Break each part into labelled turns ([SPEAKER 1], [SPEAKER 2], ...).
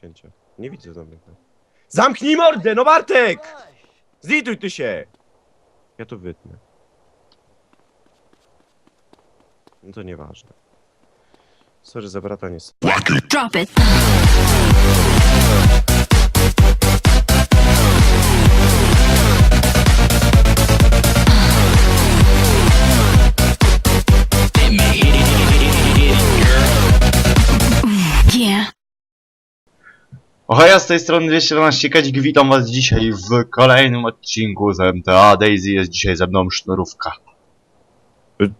[SPEAKER 1] cięcia. Nie widzę zamyka. Zamknij mordę, no Bartek! Zlituj ty się! Ja to wytnę. No to nieważne. Sorry za bratanie.
[SPEAKER 2] Drop it.
[SPEAKER 3] Ohaja, z tej strony 212 Kadzik, witam was dzisiaj w kolejnym odcinku z MTA. Daisy jest dzisiaj ze mną sznurówka.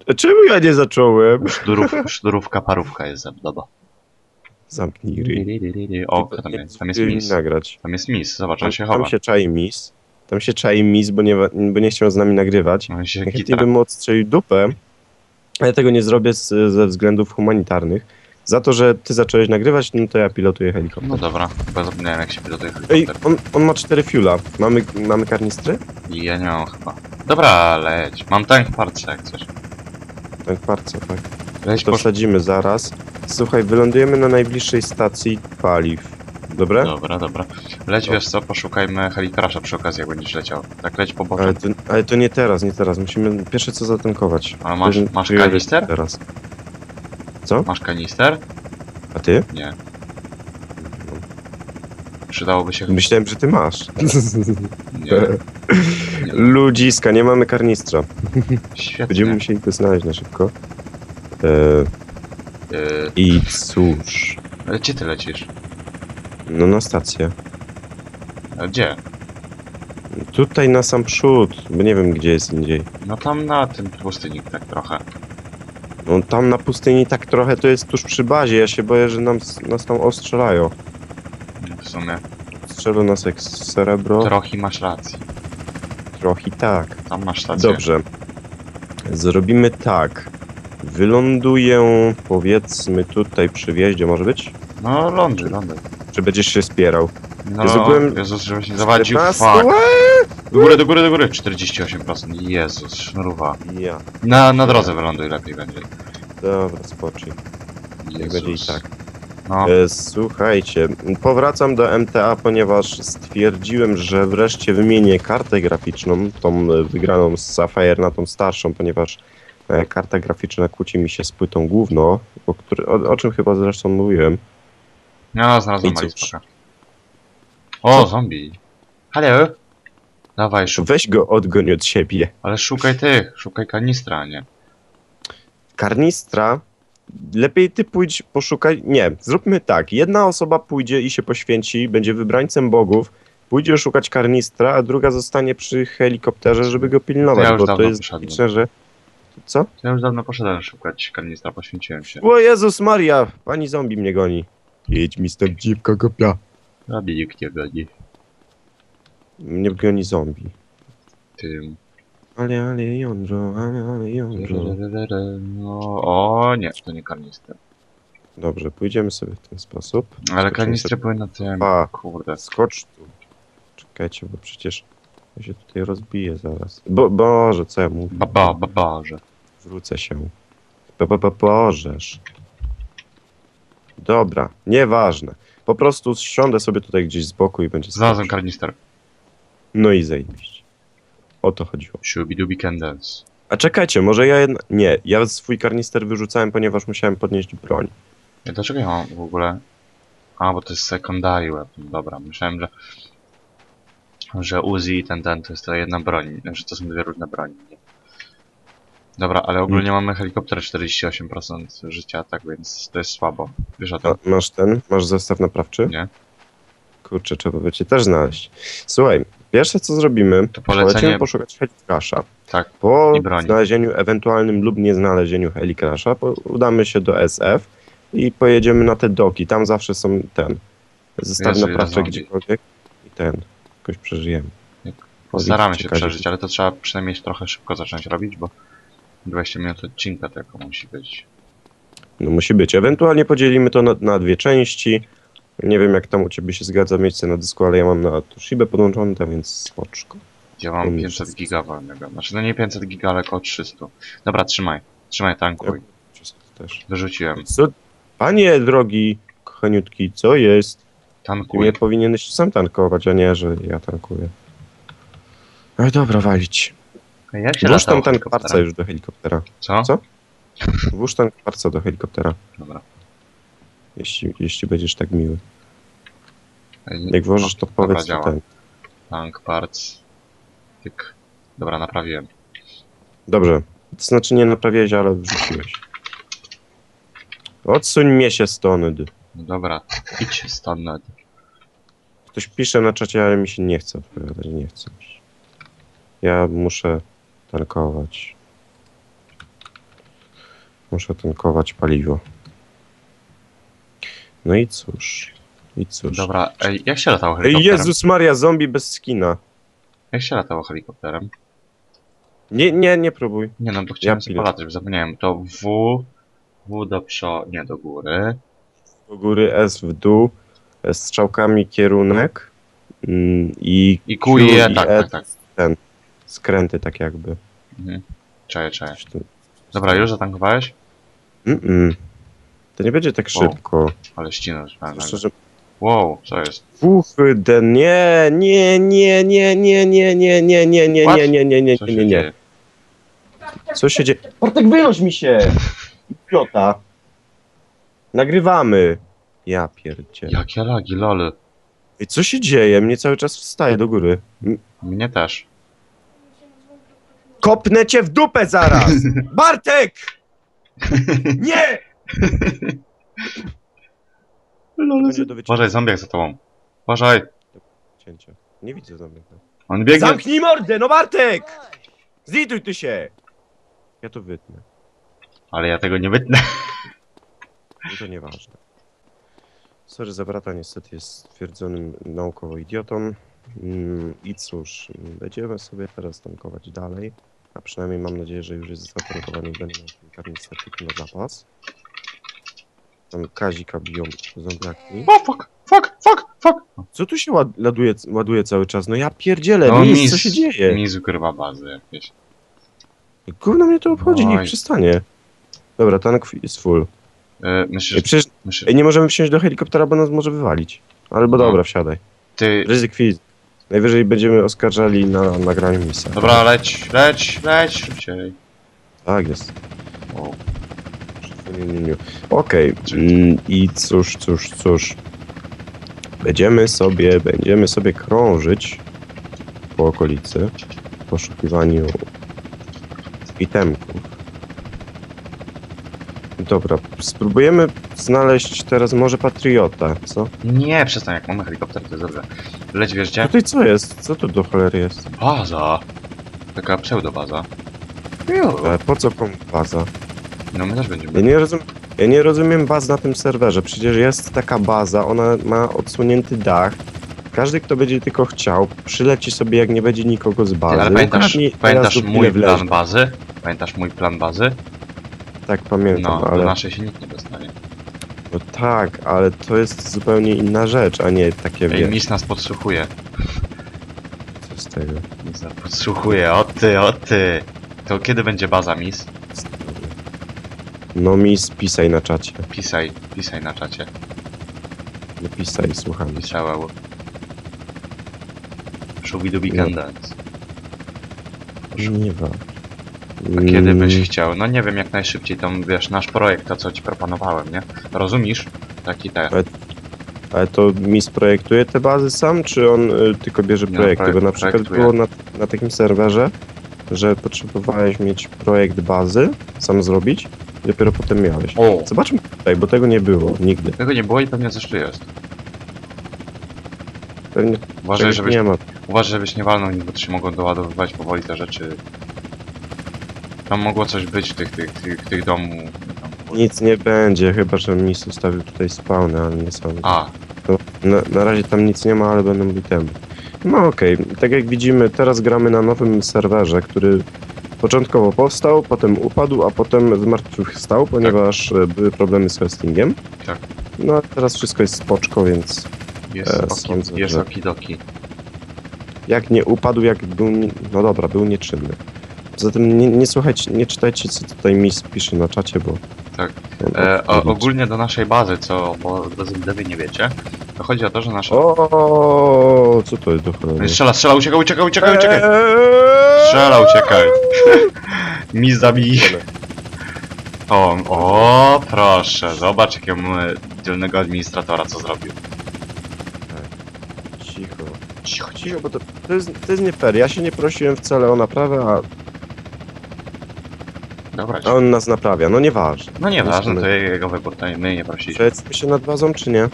[SPEAKER 1] E, Czemu ja nie zacząłem?
[SPEAKER 3] Sznurów, sznurówka, parówka jest ze mną.
[SPEAKER 1] Zamknij ryj.
[SPEAKER 3] O, tam jest? Tam jest
[SPEAKER 1] Ty
[SPEAKER 3] Miss.
[SPEAKER 1] nagrać.
[SPEAKER 3] Tam jest Miss, zobacz, on się
[SPEAKER 1] tam
[SPEAKER 3] chowa.
[SPEAKER 1] się czai mis. Tam się czai mis, bo nie, wa- bo nie chciał z nami nagrywać.
[SPEAKER 3] On się
[SPEAKER 1] chętnie bym mu odstrzelił dupę, ale tego nie zrobię z, ze względów humanitarnych. Za to, że ty zacząłeś nagrywać, no to ja pilotuję helikopter.
[SPEAKER 3] No dobra, bo zapomniałem jak się pilotuje
[SPEAKER 1] Ej,
[SPEAKER 3] helikopter.
[SPEAKER 1] on, on ma cztery fiula. Mamy, mamy karnistry?
[SPEAKER 3] I ja nie mam chyba. Dobra, leć. Mam tank w parce jak chcesz.
[SPEAKER 1] Tak, bardzo, tak.
[SPEAKER 3] Leć
[SPEAKER 1] To
[SPEAKER 3] po...
[SPEAKER 1] wsadzimy zaraz. Słuchaj, wylądujemy na najbliższej stacji paliw. Dobra?
[SPEAKER 3] Dobra, dobra. Leć, wiesz co, poszukajmy helikrasza przy okazji, jak będziesz leciał. Tak leć po
[SPEAKER 1] Ale
[SPEAKER 3] boczem.
[SPEAKER 1] to, ale to nie teraz, nie teraz. Musimy pierwsze co zatankować.
[SPEAKER 3] Ale masz-
[SPEAKER 1] jest
[SPEAKER 3] masz kanister?
[SPEAKER 1] Teraz. Co?
[SPEAKER 3] Masz kanister?
[SPEAKER 1] A ty?
[SPEAKER 3] Nie. Przydałoby się...
[SPEAKER 1] Myślałem, że ty masz.
[SPEAKER 3] Nie.
[SPEAKER 1] Ludziska, nie mamy karnistra.
[SPEAKER 3] Świetnie.
[SPEAKER 1] Będziemy musieli to znaleźć na szybko. E,
[SPEAKER 3] Yy,
[SPEAKER 1] I cóż.
[SPEAKER 3] ale gdzie ty lecisz?
[SPEAKER 1] No na stację.
[SPEAKER 3] A gdzie?
[SPEAKER 1] Tutaj na sam przód, bo nie wiem gdzie jest indziej.
[SPEAKER 3] No tam na tym pustynik tak trochę.
[SPEAKER 1] No tam na pustyni tak trochę to jest tuż przy bazie. Ja się boję, że nam, nas tam ostrzelają.
[SPEAKER 3] W sumie.
[SPEAKER 1] Strzelą nas jak srebro.
[SPEAKER 3] Trochę masz rację.
[SPEAKER 1] Trochę tak.
[SPEAKER 3] Tam masz stację.
[SPEAKER 1] Dobrze. Zrobimy tak. Wyląduję powiedzmy tutaj przy wjeździe, może być?
[SPEAKER 3] No ląduj, ląduj.
[SPEAKER 1] Czy będziesz się spierał?
[SPEAKER 3] No,
[SPEAKER 1] Jezu, byłem-
[SPEAKER 3] Jezus, żebyś nie zawadził,
[SPEAKER 1] 15?
[SPEAKER 3] fuck. Do góry, do góry, do góry. 48%. Jezus, sznurowa.
[SPEAKER 1] Ja.
[SPEAKER 3] Na, na drodze wyląduj, lepiej będzie.
[SPEAKER 1] Dobra, spocznij. Jak będzie i
[SPEAKER 3] Jezus.
[SPEAKER 1] tak.
[SPEAKER 3] No,
[SPEAKER 1] E, słuchajcie, powracam do MTA, ponieważ stwierdziłem, że wreszcie wymienię kartę graficzną, tą e, wygraną z Sapphire na tą starszą, ponieważ e, karta graficzna kłóci mi się z płytą główną, o, o, o czym chyba zresztą mówiłem.
[SPEAKER 3] no znalazłem
[SPEAKER 1] I cóż.
[SPEAKER 3] O, zombie. Halo? Dawaj, szukaj.
[SPEAKER 1] Weź go odgoń od siebie.
[SPEAKER 3] Ale szukaj tych, szukaj kanistra, a nie.
[SPEAKER 1] Karnistra, lepiej ty pójdź, poszukaj. Nie, zróbmy tak. Jedna osoba pójdzie i się poświęci, będzie wybrańcem bogów, pójdzie szukać karnistra, a druga zostanie przy helikopterze, żeby go pilnować,
[SPEAKER 3] Ja już
[SPEAKER 1] bo to
[SPEAKER 3] dawno
[SPEAKER 1] jest
[SPEAKER 3] poszedłem.
[SPEAKER 1] logiczne, że. Co?
[SPEAKER 3] Ja już dawno poszedłem szukać kanistra, poświęciłem się.
[SPEAKER 1] O Jezus Maria, pani zombie mnie goni. Jedź mi stąd dziwka kopia.
[SPEAKER 3] Robi nikt nie goni.
[SPEAKER 1] Mnie goni zombie.
[SPEAKER 3] Tym.
[SPEAKER 1] Ale, ale, jądro, ale, ale, jądro.
[SPEAKER 3] No, o nie, to nie kanister.
[SPEAKER 1] Dobrze, pójdziemy sobie w ten sposób.
[SPEAKER 3] Ale
[SPEAKER 1] Skoczymy
[SPEAKER 3] kanistry
[SPEAKER 1] sobie-
[SPEAKER 3] na tym.
[SPEAKER 1] A,
[SPEAKER 3] Kurde.
[SPEAKER 1] skocz tu. Czekajcie, bo przecież ja się tutaj rozbiję zaraz. Bo, Boże, co ja mówię?
[SPEAKER 3] Baba, babarze.
[SPEAKER 1] Wrócę się. Bo, bo, bo, Bożesz. Dobra, nieważne. Po prostu siądę sobie tutaj gdzieś z boku i będzie
[SPEAKER 3] Znalazłem kanister.
[SPEAKER 1] No i zajebiście. O to chodziło.
[SPEAKER 3] Shubidubi candles.
[SPEAKER 1] A czekajcie, może ja jedna... Nie, ja swój karnister wyrzucałem, ponieważ musiałem podnieść broń.
[SPEAKER 3] Ja, Dlaczego ja mam w ogóle... A, bo to jest secondary weapon, dobra. Myślałem, że... Że Uzi i ten, ten to jest to jedna broń, że to są dwie różne broni. Nie? Dobra, ale ogólnie mamy helikopter 48% życia, tak więc to jest słabo. Wiesz o tym?
[SPEAKER 1] A, masz ten? Masz zestaw naprawczy?
[SPEAKER 3] Nie?
[SPEAKER 1] Kurczę, trzeba by cię też znaleźć. Słuchaj, pierwsze co zrobimy,
[SPEAKER 3] To polecenie-
[SPEAKER 1] polecimy poszukać Helicrasha.
[SPEAKER 3] Tak.
[SPEAKER 1] Po znalezieniu ewentualnym lub nieznalezieniu Helicrasha po, udamy się do SF i pojedziemy na te doki. Tam zawsze są ten naprawcze
[SPEAKER 3] zombie.
[SPEAKER 1] gdziekolwiek i ten. Jakoś przeżyjemy.
[SPEAKER 3] Postaramy się przeżyć, ale to trzeba przynajmniej trochę szybko zacząć robić, bo 20 minut odcinka tylko musi być.
[SPEAKER 1] No musi być. Ewentualnie podzielimy to na, na dwie części. Nie wiem jak tam u ciebie się zgadza miejsce na dysku, ale ja mam na Toshibę podłączony, tam więc spoczko.
[SPEAKER 3] Ja mam
[SPEAKER 1] Um,
[SPEAKER 3] 500
[SPEAKER 1] wszystko.
[SPEAKER 3] giga wolnego. Znaczy, no nie 500 giga, ale około 300. Dobra, trzymaj. Trzymaj tankuj.
[SPEAKER 1] Też.
[SPEAKER 3] Wyrzuciłem.
[SPEAKER 1] Co? Panie drogi, kochaniutki, co jest?
[SPEAKER 3] Tankuj.
[SPEAKER 1] mnie powinieneś sam tankować, a nie, że ja tankuję. Oj, dobra, walić.
[SPEAKER 3] Jak się
[SPEAKER 1] Włóż tam tankowarca
[SPEAKER 3] helikopterem?
[SPEAKER 1] już do helikoptera.
[SPEAKER 3] Co?
[SPEAKER 1] Co? Włóż tankowarca do helikoptera,
[SPEAKER 3] Dobra.
[SPEAKER 1] jeśli, jeśli będziesz tak miły. Jak włożysz, to
[SPEAKER 3] Dobra,
[SPEAKER 1] powiedz
[SPEAKER 3] działa.
[SPEAKER 1] ten.
[SPEAKER 3] Tank parts. Tyk. Dobra, naprawiłem.
[SPEAKER 1] Dobrze. To znaczy nie naprawiłeś, ale wrzuciłeś. Odsuń mnie się stąd.
[SPEAKER 3] No dobra, idź stąd.
[SPEAKER 1] Ktoś pisze na czacie, ale mi się nie chce odpowiadać, nie chce. Ja muszę tankować. Muszę tankować paliwo. No i cóż. I cóż.
[SPEAKER 3] Dobra, ej, jak się latało
[SPEAKER 1] Ej,
[SPEAKER 3] helikopterem?
[SPEAKER 1] Jezus Maria, zombie bez skina.
[SPEAKER 3] Jak się latało helikopterem?
[SPEAKER 1] Nie, nie, nie próbuj.
[SPEAKER 3] Nie no, bo chciałem
[SPEAKER 1] Ja
[SPEAKER 3] sobie
[SPEAKER 1] pilot.
[SPEAKER 3] polatać, bo zapomniałem. To W, W do przodu, nie do góry.
[SPEAKER 1] Do góry S w dół. e, Strzałkami kierunek. Mm, I
[SPEAKER 3] I Q i E,
[SPEAKER 1] i
[SPEAKER 3] tak,
[SPEAKER 1] E,
[SPEAKER 3] tak, tak.
[SPEAKER 1] Skręty tak jakby.
[SPEAKER 3] Mhm. Cześć, cześć.
[SPEAKER 1] Coś tu-
[SPEAKER 3] Dobra, już zatankowałeś?
[SPEAKER 1] Mm-mm. To nie będzie tak
[SPEAKER 3] Wow.
[SPEAKER 1] szybko.
[SPEAKER 3] Ale ścinasz.
[SPEAKER 1] Szczerze,
[SPEAKER 3] Wow, co jest?
[SPEAKER 1] Kurde, nie, nie, nie, nie, nie, nie, nie, nie, nie, nie,
[SPEAKER 3] What?
[SPEAKER 1] nie, nie, nie, nie,
[SPEAKER 3] Co
[SPEAKER 1] nie,
[SPEAKER 3] się
[SPEAKER 1] nie? Co się dzieje? Bartek, wynoś mi się! Idiota. Nagrywamy. Ja pierdzie.
[SPEAKER 3] Jakie lagi, lol.
[SPEAKER 1] I co się dzieje? Mnie cały czas wstaje do góry. M-
[SPEAKER 3] Mnie też.
[SPEAKER 1] Kopnę cię w dupę zaraz! Bartek! Nie! Będzie do wycięcia.
[SPEAKER 3] Uważaj, zombiak za tobą. Uważaj.
[SPEAKER 1] Cięcie. Nie widzę zamyka.
[SPEAKER 3] On biegnie.
[SPEAKER 1] Zamknij mordę, no Bartek! Zlituj ty się! Ja to wytnę.
[SPEAKER 3] Ale ja tego nie wytnę.
[SPEAKER 1] No to nieważne. Sorry za brata, niestety jest stwierdzonym naukowo idiotą. I cóż, będziemy sobie teraz tankować dalej. A przynajmniej mam nadzieję, że już jest zatankowany i będzie miał kilka niestety na zapas. Tam Kazika biją zombiaki.
[SPEAKER 3] O, fuck, fuck, fuck, fuck.
[SPEAKER 1] Co tu się ład ładuje, ładuje cały czas? No ja pierdzielę,
[SPEAKER 3] No,
[SPEAKER 1] mis, co się dzieje?
[SPEAKER 3] Mis ukrywa bazy jakieś.
[SPEAKER 1] Gówno mnie to obchodzi, niech przestanie. Dobra, tank jest full. Ej,
[SPEAKER 3] myślisz,
[SPEAKER 1] przecież
[SPEAKER 3] myślisz,
[SPEAKER 1] nie możemy wsiąść do helikoptera, bo nas może wywalić. Albo
[SPEAKER 3] No.
[SPEAKER 1] dobra, wsiadaj.
[SPEAKER 3] ty...
[SPEAKER 1] Ryzyk fiz. Najwyżej będziemy oskarżali na nagraniu misa.
[SPEAKER 3] Dobra, leć, leć, leć szybciej.
[SPEAKER 1] Tak jest. Nie. Okej. Mm, I cóż, cóż, cóż. Będziemy sobie, będziemy sobie krążyć po okolicy w poszukiwaniu itemków. Dobra, spróbujemy znaleźć teraz może patriota, co?
[SPEAKER 3] Nie, przestań, jak mamy helikopter, to jest dobrze. Leć, gdzie?
[SPEAKER 1] Tutaj co jest? Co tu do cholery jest?
[SPEAKER 3] Baza. Taka pseudobaza.
[SPEAKER 1] E, po co komu baza?
[SPEAKER 3] No my też
[SPEAKER 1] Ja
[SPEAKER 3] będziemy.
[SPEAKER 1] nie, rozum, ja nie rozumiem baz na tym serwerze. Przecież jest taka baza, ona ma odsłonięty dach. Każdy, kto będzie tylko chciał, przyleci sobie, jak nie będzie nikogo z
[SPEAKER 3] Ty,
[SPEAKER 1] bazy.
[SPEAKER 3] ale pamiętasz,
[SPEAKER 1] Ukradnij
[SPEAKER 3] pamiętasz mój plan bazy? Pamiętasz mój plan bazy?
[SPEAKER 1] Tak, pamiętam,
[SPEAKER 3] No,
[SPEAKER 1] ale...
[SPEAKER 3] do naszej się nikt nie dostanie.
[SPEAKER 1] No tak, ale to jest zupełnie inna rzecz, a nie takie,
[SPEAKER 3] Ej,
[SPEAKER 1] wiesz,
[SPEAKER 3] mis nas podsłuchuje.
[SPEAKER 1] co z tego.
[SPEAKER 3] Mis nas podsłuchuje, o ty, o ty. To kiedy będzie baza, mis?
[SPEAKER 1] No mi spisaj na czacie.
[SPEAKER 3] Pisaj, pisaj na czacie.
[SPEAKER 1] Nie pisaj, słucham. cię.
[SPEAKER 3] Pisałem. Shubidubi
[SPEAKER 1] No.
[SPEAKER 3] can dance.
[SPEAKER 1] Nie wa.
[SPEAKER 3] A kiedy byś
[SPEAKER 1] Mm,
[SPEAKER 3] chciał? No nie wiem, jak najszybciej tam, wiesz, nasz projekt, to co ci proponowałem, nie? Rozumiesz? Taki te.
[SPEAKER 1] Ale to mi sprojektuje te bazy sam, czy on y, tylko bierze
[SPEAKER 3] Nie,
[SPEAKER 1] projekty? Bo
[SPEAKER 3] projekt-
[SPEAKER 1] na przykład
[SPEAKER 3] projektuje.
[SPEAKER 1] było na, na takim serwerze, że potrzebowałeś mieć projekt bazy, sam zrobić, i dopiero potem miałeś.
[SPEAKER 3] O!
[SPEAKER 1] Zobaczmy tutaj, bo tego nie było nigdy.
[SPEAKER 3] Tego nie było i pewnie coś tu jest.
[SPEAKER 1] Pewnie
[SPEAKER 3] Uważaj,
[SPEAKER 1] czegoś
[SPEAKER 3] żebyś,
[SPEAKER 1] nie ma.
[SPEAKER 3] uważaj, żebyś nie walnął nic, bo to się mogą doładowywać powoli te rzeczy. Tam mogło coś być w tych, tych, tych, tych domu.
[SPEAKER 1] Nic nie będzie, chyba że mis ustawił tutaj spawny, ale nie sądzę.
[SPEAKER 3] A,
[SPEAKER 1] To na, na razie tam nic nie ma, ale będą bitemy. No okej, tak jak widzimy, teraz gramy na nowym serwerze, który początkowo powstał, potem upadł, a potem zmartwychwstał, ponieważ e, były problemy z hostingiem.
[SPEAKER 3] Tak.
[SPEAKER 1] No a teraz wszystko jest spoczko, więc
[SPEAKER 3] jest,
[SPEAKER 1] E,
[SPEAKER 3] oki,
[SPEAKER 1] sądzę,
[SPEAKER 3] jest
[SPEAKER 1] że-
[SPEAKER 3] okidoki.
[SPEAKER 1] jak nie upadł, jak był, no dobra, był nieczynny. Poza tym nie, nie słuchajcie, nie czytajcie co tutaj mis pisze na czacie, bo...
[SPEAKER 3] Tak. E, o, ogólnie do naszej bazy, co, bo gdyby nie wiecie, To chodzi o to, że nasza...
[SPEAKER 1] O, co to jest do cholery?
[SPEAKER 3] Strzela, strzela, uciekaj, uciekaj, uciekaj, uciekaj!
[SPEAKER 1] Eee!
[SPEAKER 3] Strzela, uciekaj. Mi zabij. O, o, proszę, zobacz jakiego dzielnego administratora, co zrobił.
[SPEAKER 1] Cicho.
[SPEAKER 3] Cicho,
[SPEAKER 1] Cicho, bo to, to, jest, to jest nie fair. Ja się nie prosiłem wcale o naprawę, a,
[SPEAKER 3] Dobra,
[SPEAKER 1] a on nas naprawia. No nieważne.
[SPEAKER 3] no nieważne, to jego wybór, to my nie prosiliśmy.
[SPEAKER 1] Przejdźmy się nad bazą, czy nie?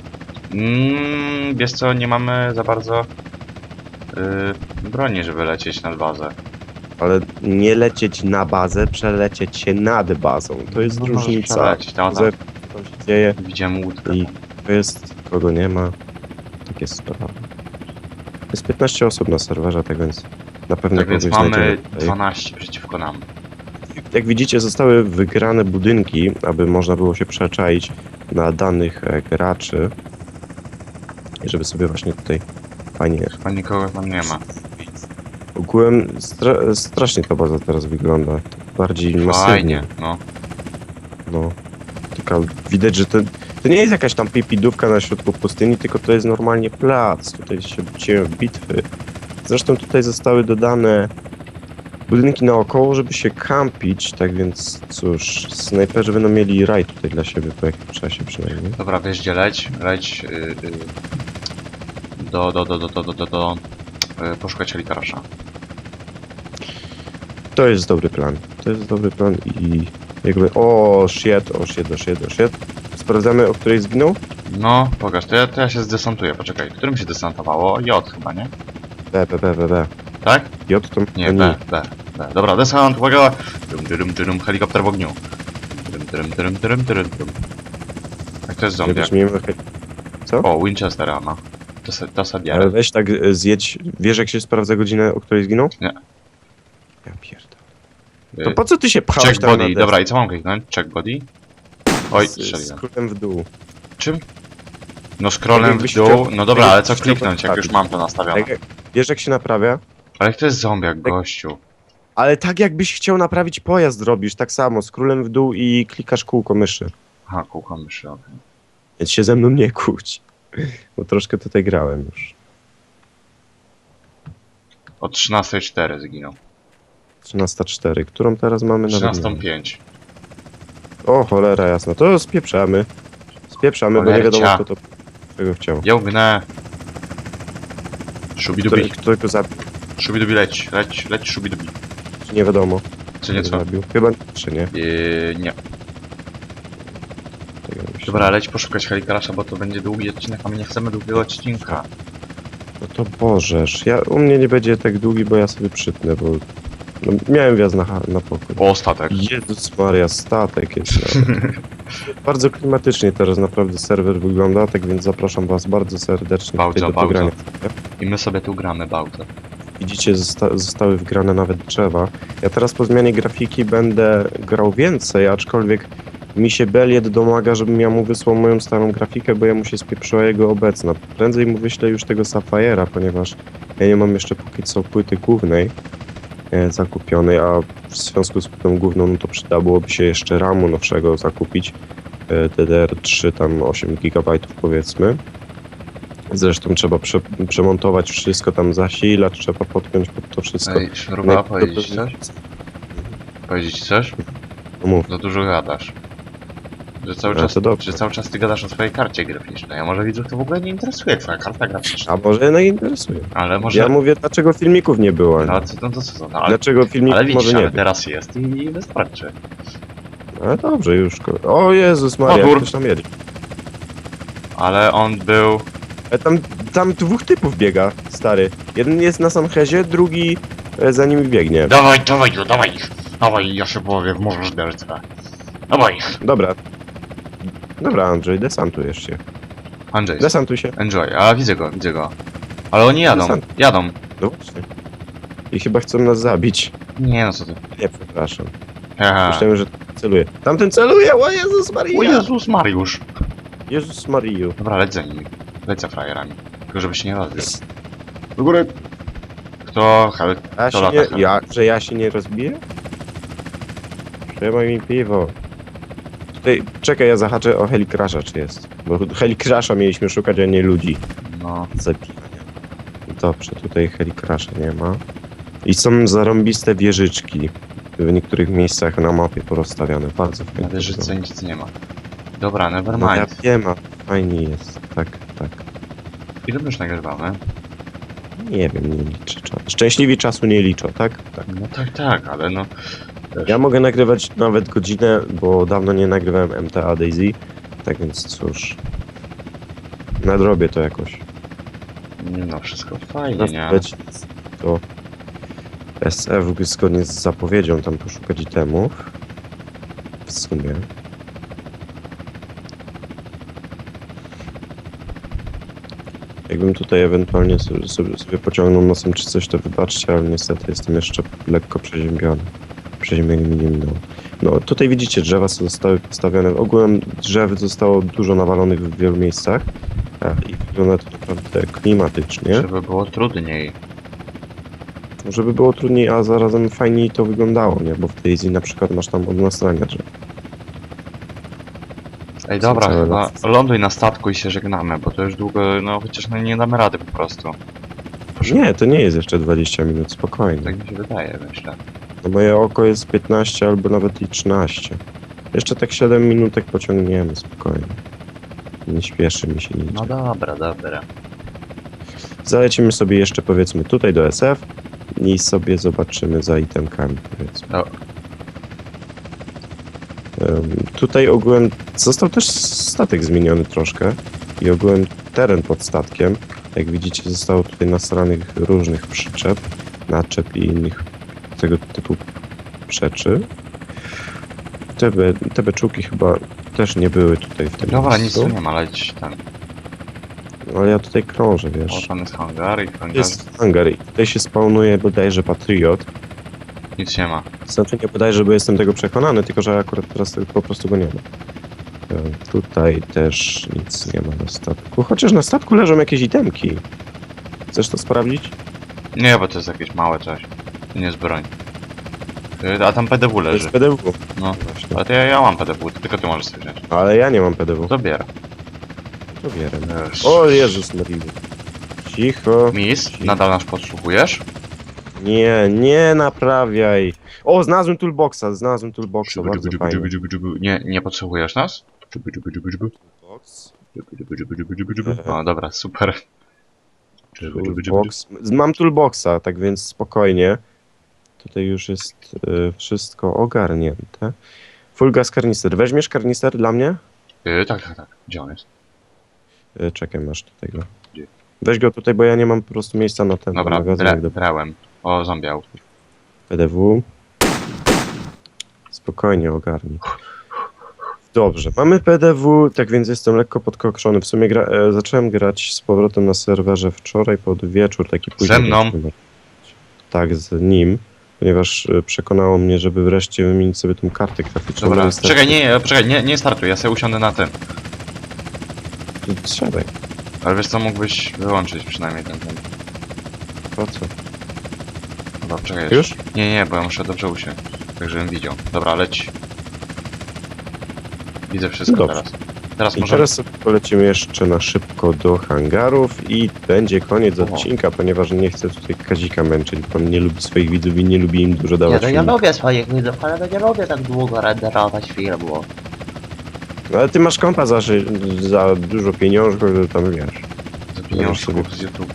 [SPEAKER 3] Mm, wiesz co, nie mamy za bardzo yy, broni, żeby lecieć nad bazę.
[SPEAKER 1] Ale nie lecieć na bazę, przelecieć się nad bazą. To jest
[SPEAKER 3] No, możesz
[SPEAKER 1] różnica.
[SPEAKER 3] przelecieć, tam, tam.
[SPEAKER 1] Że co się dzieje
[SPEAKER 3] Widziałem łódkę.
[SPEAKER 1] i to jest, kogo nie ma. Tak jest sprawa. Jest 15 osób na serwerze, tak więc na pewno
[SPEAKER 3] Tak więc
[SPEAKER 1] kogoś
[SPEAKER 3] mamy
[SPEAKER 1] znajdziemy tutaj.
[SPEAKER 3] 12 przeciwko nam.
[SPEAKER 1] Jak widzicie, zostały wygrane budynki, aby można było się przeczaić na danych e, graczy. I żeby sobie właśnie tutaj fajnie.
[SPEAKER 3] Chyba nikogo tam nie ma.
[SPEAKER 1] Ogółem stra strasznie ta baza teraz wygląda. Bardziej masywnie.
[SPEAKER 3] Fajnie, no.
[SPEAKER 1] No. Taka, widać, że to, to nie jest jakaś tam pipidówka na środku pustyni, tylko to jest normalnie plac. Tutaj się dzieją bitwy. Zresztą tutaj zostały dodane budynki naokoło, żeby się kampić, tak więc cóż, snajperzy będą mieli raj tutaj dla siebie po jakimś czasie przynajmniej.
[SPEAKER 3] Dobra, wiesz gdzie leć? Leć yy, yy, do, do, do, do, do, do, do, do yy, poszukać helikarasza.
[SPEAKER 1] To jest dobry plan. To jest dobry plan i jakby... O, shit, o shit, o shit, o shit. Sprawdzamy, o której zginął?
[SPEAKER 3] No, pokaż, to ja, to ja się zdesantuję, poczekaj. Którym się desantowało? J chyba, nie?
[SPEAKER 1] B, B, B, B, B.
[SPEAKER 3] Tak?
[SPEAKER 1] J to
[SPEAKER 3] Nie, B, B, Dobra, desant, uwaga! Dym, dym, dym, helikopter w ogniu. Dym, dym, dym, dym, dym, dym. Jak to jest zombie?
[SPEAKER 1] weźmiemy... Co?
[SPEAKER 3] O, Winchester, to sobie
[SPEAKER 1] Ale weź tak e, zjedź. Wiesz jak się sprawdza godzinę, o której zginął?
[SPEAKER 3] Nie.
[SPEAKER 1] Ja pierdolę. To
[SPEAKER 3] Yy,
[SPEAKER 1] po co ty się pchałeś
[SPEAKER 3] Check
[SPEAKER 1] tam na
[SPEAKER 3] body, dobra, i co mam kliknąć? Check body? Oj,
[SPEAKER 1] Z,
[SPEAKER 3] strzeliłem.
[SPEAKER 1] w dół.
[SPEAKER 3] Czym? No scrollem w
[SPEAKER 1] jakbyś
[SPEAKER 3] dół,
[SPEAKER 1] chciał-
[SPEAKER 3] no dobra, ale co
[SPEAKER 1] jakbyś chciał
[SPEAKER 3] kliknąć, jak już mam to nastawione?
[SPEAKER 1] Tak, jak- wiesz jak się naprawia?
[SPEAKER 3] Ale jak to jest zombiak, gościu?
[SPEAKER 1] Ale tak jakbyś chciał naprawić pojazd robisz, tak samo, skrótem w dół i klikasz kółko myszy.
[SPEAKER 3] Aha, kółko myszy, okej.
[SPEAKER 1] Więc się ze mną nie kłóć. Bo troszkę tutaj grałem już.
[SPEAKER 3] O 13.04 zginął.
[SPEAKER 1] 13.4, którą teraz mamy na
[SPEAKER 3] 13.05.
[SPEAKER 1] O cholera jasna, to spieprzamy. Spieprzamy, bo nie wiadomo kto to czego chciał.
[SPEAKER 3] Ja ugnę.
[SPEAKER 1] Kto,
[SPEAKER 3] Szubidubi,
[SPEAKER 1] kto go zabił,
[SPEAKER 3] szubidubi leć, leć, leć szubidubi.
[SPEAKER 1] Nie wiadomo.
[SPEAKER 3] Co nieco?
[SPEAKER 1] zabił. Chyba czy nie.
[SPEAKER 3] Yy, nie.
[SPEAKER 1] Tego myślę.
[SPEAKER 3] Dobra, leć poszukać helikarasza, bo to będzie długi odcinek, a my nie chcemy długiego odcinka.
[SPEAKER 1] No to Bożesz, ja, u mnie nie będzie tak długi, bo ja sobie przytnę, bo no, miałem wjazd na, na pokój.
[SPEAKER 3] Po ostatek.
[SPEAKER 1] Jezus Maria, statek jest. nawet. bardzo klimatycznie teraz naprawdę serwer wygląda, tak więc zapraszam was bardzo serdecznie
[SPEAKER 3] Bałdza,
[SPEAKER 1] tutaj do
[SPEAKER 3] bałdza.
[SPEAKER 1] pogrania.
[SPEAKER 3] I my sobie tu gramy bałtę.
[SPEAKER 1] Widzicie, zosta zostały wgrane nawet drzewa. Ja teraz po zmianie grafiki będę grał więcej, aczkolwiek mi się Beliet domaga, żebym ja mu wysłał moją starą grafikę, bo ja mu się spieprzyła jego obecna. Prędzej mu wyślę już tego Sapphira, ponieważ ja nie mam jeszcze póki co płyty głównej e, zakupionej, a w związku z płytą główną no to przydałoby się jeszcze RAMu nowszego zakupić. E, DDR3 tam 8 GB powiedzmy. Zresztą trzeba prze, przemontować wszystko, tam zasilacz trzeba podpiąć pod to wszystko.
[SPEAKER 3] Ej, Sznurowa, powiedzieć ci coś? Powiedzieć coś?
[SPEAKER 1] No Mów.
[SPEAKER 3] Za dużo gadasz. Że cały,
[SPEAKER 1] Ale
[SPEAKER 3] czas,
[SPEAKER 1] to
[SPEAKER 3] że cały czas ty gadasz o swojej karcie graficznej, a może widzów to w ogóle nie interesuje twoja karta graficzna.
[SPEAKER 1] A może jednak interesuje.
[SPEAKER 3] Ale może...
[SPEAKER 1] Ja mówię, dlaczego filmików nie było.
[SPEAKER 3] No, co, no to co, no, ale,
[SPEAKER 1] Dlaczego filmików
[SPEAKER 3] ale widzisz,
[SPEAKER 1] może nie
[SPEAKER 3] ale teraz jest i, i wystarczy.
[SPEAKER 1] Ale dobrze, już. O Jezus Maria, ktoś tam jedzie.
[SPEAKER 3] Ale on był...
[SPEAKER 1] E, tam, tam dwóch typów biega, stary. Jeden jest na Sanchezie, drugi e, za nimi biegnie.
[SPEAKER 3] Dawaj, dawaj, no, dawaj ich! Dawaj, ja się połowię w morzu szderce. Dawaj ich!
[SPEAKER 1] Dobra. Dobra, Andrzej, desantujesz się.
[SPEAKER 3] Andrzej,
[SPEAKER 1] Desantuj się.
[SPEAKER 3] enjoy, a widzę go, widzę go. Ale oni jadą,
[SPEAKER 1] Desant.
[SPEAKER 3] jadą.
[SPEAKER 1] No właśnie. I chyba chcą nas zabić.
[SPEAKER 3] Nie no co ty.
[SPEAKER 1] Nie, przepraszam.
[SPEAKER 3] Haha.
[SPEAKER 1] Myślałem, że celuje. Tamten celuje! O Jezus Maria!
[SPEAKER 3] O Jezus Mariusz!
[SPEAKER 1] Jezus Mariu.
[SPEAKER 3] Dobra, leć za nimi. Leć za frajerami. Tylko żeby się nie rozbił. Do góry! Kto? Hel...
[SPEAKER 1] Ja
[SPEAKER 3] Kto
[SPEAKER 1] się
[SPEAKER 3] lata
[SPEAKER 1] nie,
[SPEAKER 3] hel?
[SPEAKER 1] ja, że ja się nie rozbiję? Trzymaj mi piwo. Tutaj, czekaj, ja zahaczę o Helicrasha, czy jest. Bo Helicrasha mieliśmy szukać, a nie ludzi.
[SPEAKER 3] No,
[SPEAKER 1] Zabijania. Dobrze, tutaj Helicrasha nie ma. I są zarąbiste wieżyczki. W niektórych miejscach na mapie porozstawiane. Bardzo fajnie.
[SPEAKER 3] na wieżyce nic nie ma. Dobra,
[SPEAKER 1] No ja
[SPEAKER 3] nevermind.
[SPEAKER 1] wiem, a fajnie jest. Tak, tak.
[SPEAKER 3] Ile my już nagrywamy?
[SPEAKER 1] Nie wiem, nie liczę czasu. Szczęśliwi czasu nie liczą, tak? Tak.
[SPEAKER 3] No tak, tak, ale no... Wiesz,
[SPEAKER 1] Ja mogę nagrywać nawet godzinę, bo dawno nie nagrywałem MTA Daisy. Tak więc cóż. Nadrobię to jakoś.
[SPEAKER 3] No wszystko fajnie, nie?
[SPEAKER 1] To SF zgodnie z zapowiedzią tam poszukać itemów. W sumie. Jakbym tutaj ewentualnie sobie, sobie, pociągnął nosem czy coś, to wybaczcie, ale niestety jestem jeszcze lekko przeziębiony. Przeziębienie mi nie minęło. No tutaj widzicie, drzewa zostały postawione. Ogółem drzew zostało dużo nawalonych w wielu miejscach. e, I wygląda to naprawdę klimatycznie.
[SPEAKER 3] Żeby było trudniej.
[SPEAKER 1] Żeby było trudniej, a zarazem fajniej to wyglądało, nie? Bo w Daisy na przykład masz tam od nastrania drzew.
[SPEAKER 3] Ej, dobra,
[SPEAKER 1] całe
[SPEAKER 3] chyba ląduj na statku i się żegnamy, bo to już długo, no chociaż no, nie damy rady po prostu.
[SPEAKER 1] Nie, to nie jest jeszcze 20 minut, spokojnie.
[SPEAKER 3] Tak mi się wydaje, myślę.
[SPEAKER 1] No moje oko jest 15 albo nawet i 13. Jeszcze tak 7 minutek pociągniemy, spokojnie. Nie śpieszy mi się nic.
[SPEAKER 3] No dobra, dobra.
[SPEAKER 1] Zalecimy sobie jeszcze powiedzmy tutaj do SF i sobie zobaczymy za itemkami powiedzmy.
[SPEAKER 3] No.
[SPEAKER 1] Tutaj ogółem został też statek zmieniony troszkę i ogółem teren pod statkiem. Jak widzicie zostało tutaj nasranych różnych przyczep, naczep i innych tego typu rzeczy. Te, be, te beczułki chyba też nie były tutaj w tym
[SPEAKER 3] Dobra, nic
[SPEAKER 1] miejscu,
[SPEAKER 3] tu nie ma, leć tam.
[SPEAKER 1] ale ja tutaj krążę,
[SPEAKER 3] O,
[SPEAKER 1] wiesz.
[SPEAKER 3] tam jest hangar i hangar.
[SPEAKER 1] Jest hangar i tutaj się spawnuje bodajże Patriot.
[SPEAKER 3] Nic nie ma.
[SPEAKER 1] Znaczy nie bodajże, bo jestem tego przekonany, tylko że akurat teraz po prostu go nie ma. E, Tutaj też nic nie ma na statku. Chociaż na statku leżą jakieś itemki. Chcesz to sprawdzić?
[SPEAKER 3] Nie, bo to jest jakieś małe coś. To nie jest broń. Y, A tam PDW
[SPEAKER 1] To
[SPEAKER 3] leży.
[SPEAKER 1] jest PDW.
[SPEAKER 3] No.
[SPEAKER 1] Właśnie.
[SPEAKER 3] Ale to ja, ja mam PDW, to tylko ty możesz sobie wziąć.
[SPEAKER 1] Ale ja nie mam PDW.
[SPEAKER 3] To.
[SPEAKER 1] To bierę.
[SPEAKER 3] Wiesz.
[SPEAKER 1] O Jezus Maria. Cicho.
[SPEAKER 3] Mis, nadal nas podsłuchujesz?
[SPEAKER 1] Nie, nie naprawiaj. O, znalazłem toolboxa, znalazłem toolboxa, bardzo fajnie.
[SPEAKER 3] Nie, nie podsłuchujesz nas?
[SPEAKER 1] Toolbox.
[SPEAKER 3] O, dobra, super.
[SPEAKER 1] Toolbox. Mam toolboxa, tak więc spokojnie. Tutaj już jest y, wszystko ogarnięte. Full gas karnister. Weźmiesz karnister dla mnie?
[SPEAKER 3] Y, Tak, tak, tak. Gdzie on jest?
[SPEAKER 1] Y, czekaj, masz tutaj go.
[SPEAKER 3] Gdzie?
[SPEAKER 1] Weź go tutaj, bo ja nie mam po prostu miejsca na ten
[SPEAKER 3] Dobra,
[SPEAKER 1] magazynek
[SPEAKER 3] bra brałem. O, zombiał.
[SPEAKER 1] PDW. Spokojnie ogarnij. Dobrze, mamy PDW, tak więc jestem lekko podkokszony. W sumie gra, e, zacząłem grać z powrotem na serwerze wczoraj pod wieczór, taki późny.
[SPEAKER 3] Ze mną?
[SPEAKER 1] Tak, z nim, ponieważ e, przekonało mnie, żeby wreszcie wymienić sobie tą kartę graficzną.
[SPEAKER 3] Dobra, czekaj, nie, nie, czekaj, nie, nie startuj, ja sobie usiądę na tym.
[SPEAKER 1] Siadaj,
[SPEAKER 3] Ale wiesz co, mógłbyś wyłączyć przynajmniej ten, ten.
[SPEAKER 1] po co?
[SPEAKER 3] Dobra, czekaj
[SPEAKER 1] Już?
[SPEAKER 3] jeszcze. Nie, nie, bo ja muszę dobrze usiąść, tak żebym widział. Dobra, leć. Widzę wszystko
[SPEAKER 1] No dobrze.
[SPEAKER 3] teraz. Teraz
[SPEAKER 1] I
[SPEAKER 3] możemy...
[SPEAKER 1] teraz sobie polecimy jeszcze na szybko do hangarów i będzie koniec
[SPEAKER 3] O.
[SPEAKER 1] odcinka, ponieważ nie chcę tutaj Kazika męczyć, bo on nie lubi swoich widzów i nie lubi im dużo
[SPEAKER 4] Nie,
[SPEAKER 1] dawać
[SPEAKER 4] no ja
[SPEAKER 1] filmików.
[SPEAKER 4] lubię swoich widzów, ale nie lubię tak długo renderować filmu.
[SPEAKER 1] No ale ty masz kompa za, ży- za dużo pieniążków, że tam wiesz.
[SPEAKER 3] Z pieniążków z YouTube.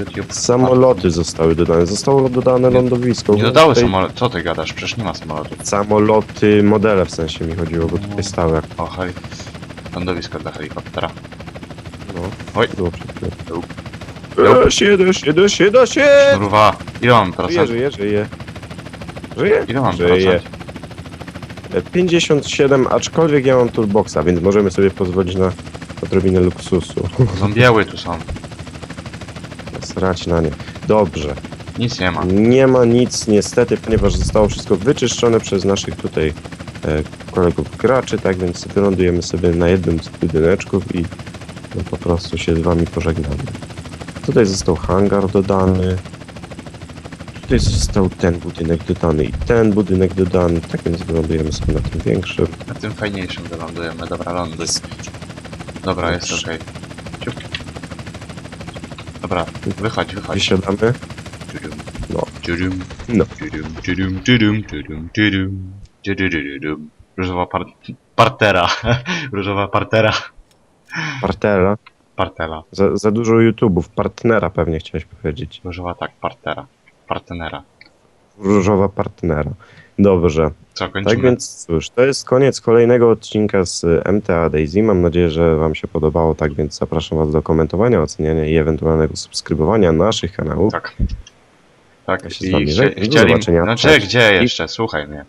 [SPEAKER 3] YouTube.
[SPEAKER 1] Samoloty zostały dodane. Zostało dodane lądowisko.
[SPEAKER 3] Nie dodały
[SPEAKER 1] Tutaj.
[SPEAKER 3] Co ty gadasz? Przecież nie ma samolotów.
[SPEAKER 1] Samoloty, modele w sensie mi chodziło, bo tutaj stały.
[SPEAKER 3] O, heli... Lądowisko dla helikoptera.
[SPEAKER 1] No,
[SPEAKER 3] Oj.
[SPEAKER 1] było przed chwilą.
[SPEAKER 3] Nope.
[SPEAKER 1] Da się, da się!
[SPEAKER 3] Kurwa, ile mam procent?
[SPEAKER 1] żyje, żyje. Żyje?
[SPEAKER 3] Ile mam
[SPEAKER 1] Żyje.
[SPEAKER 3] procent?
[SPEAKER 1] E, 57, aczkolwiek ja mam toolboxa, więc możemy sobie pozwolić na odrobinę luksusu.
[SPEAKER 3] Zombiały tu są.
[SPEAKER 1] Srać na nie. Dobrze.
[SPEAKER 3] Nic nie ma.
[SPEAKER 1] Nie ma nic niestety, ponieważ zostało wszystko wyczyszczone przez naszych tutaj e, kolegów graczy, tak więc wylądujemy sobie na jednym z budyneczków i no, po prostu się z wami pożegnamy. Tutaj został hangar dodany. tutaj został ten budynek dodany i ten budynek dodany, tak więc wylądujemy sobie na tym większym.
[SPEAKER 3] Na tym fajniejszym wylądujemy. Dobra, ląduj. Dobra, jest okej. Ciup. Dobra, wychodź, wychodź.
[SPEAKER 1] Wysiadamy.
[SPEAKER 3] Tudum.
[SPEAKER 1] No.
[SPEAKER 3] Tudum.
[SPEAKER 1] No.
[SPEAKER 3] Tudum, tudum, tudum, tudum, tudum. Tududududum. Różowa par partera. Różowa partera.
[SPEAKER 1] Partera.
[SPEAKER 3] Partera.
[SPEAKER 1] Za, za dużo YouTube'ów. Partnera pewnie chciałeś powiedzieć.
[SPEAKER 3] Różowa tak, partera. Partnera.
[SPEAKER 1] Różowa partnera. Dobrze.
[SPEAKER 3] Co, kończymy?
[SPEAKER 1] Tak więc cóż, to jest koniec kolejnego odcinka z y, MTA Daisy. Mam nadzieję, że Wam się podobało, tak więc zapraszam Was do komentowania, oceniania i ewentualnego subskrybowania naszych kanałów.
[SPEAKER 3] Tak. Tak,
[SPEAKER 1] Ja się
[SPEAKER 3] i
[SPEAKER 1] żegnam. Do
[SPEAKER 3] chcieli... Znaczy,
[SPEAKER 1] Cześć.
[SPEAKER 3] gdzie jeszcze? Słuchaj mnie.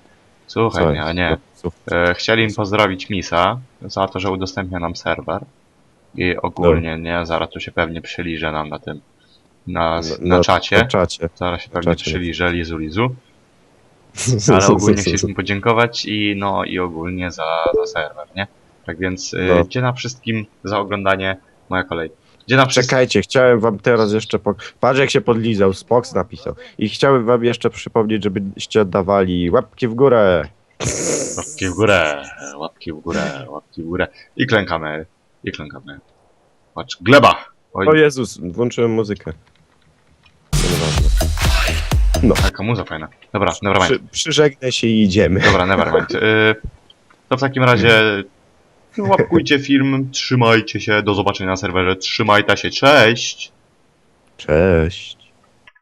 [SPEAKER 3] Słuchaj mnie, a nie.
[SPEAKER 1] No,
[SPEAKER 3] E, chcieli im pozdrowić Misa za to, że udostępnia nam serwer. I ogólnie, nie? Zaraz tu się pewnie przyliże nam na tym, na, na,
[SPEAKER 1] Na
[SPEAKER 3] czacie.
[SPEAKER 1] czacie.
[SPEAKER 3] Zaraz się pewnie
[SPEAKER 1] czacie.
[SPEAKER 3] przyliże lizu lizu. Ale ogólnie chcieliśmy podziękować i no i ogólnie za, za serwer, nie? Tak więc y,
[SPEAKER 1] No.
[SPEAKER 3] gdzie na wszystkim za oglądanie, moja kolej. Na wszystkim.
[SPEAKER 1] Czekajcie, chciałem wam teraz jeszcze... Po... Patrz jak się podlizał, Spox napisał. I chciałem wam jeszcze przypomnieć, żebyście oddawali łapki w górę.
[SPEAKER 3] Łapki w górę, łapki w górę, łapki w górę. I klękamy, i klękamy. Patrz, gleba! Oj,
[SPEAKER 1] O Jezus, włączyłem muzykę. Nieważne.
[SPEAKER 3] taka muza fajna. Dobra, nevermind.
[SPEAKER 1] Przy, przyżegnę się i idziemy.
[SPEAKER 3] Dobra, nevermind. Y, to w takim razie łapkujcie film, trzymajcie się, do zobaczenia na serwerze, trzymajcie się, cześć!
[SPEAKER 1] Cześć.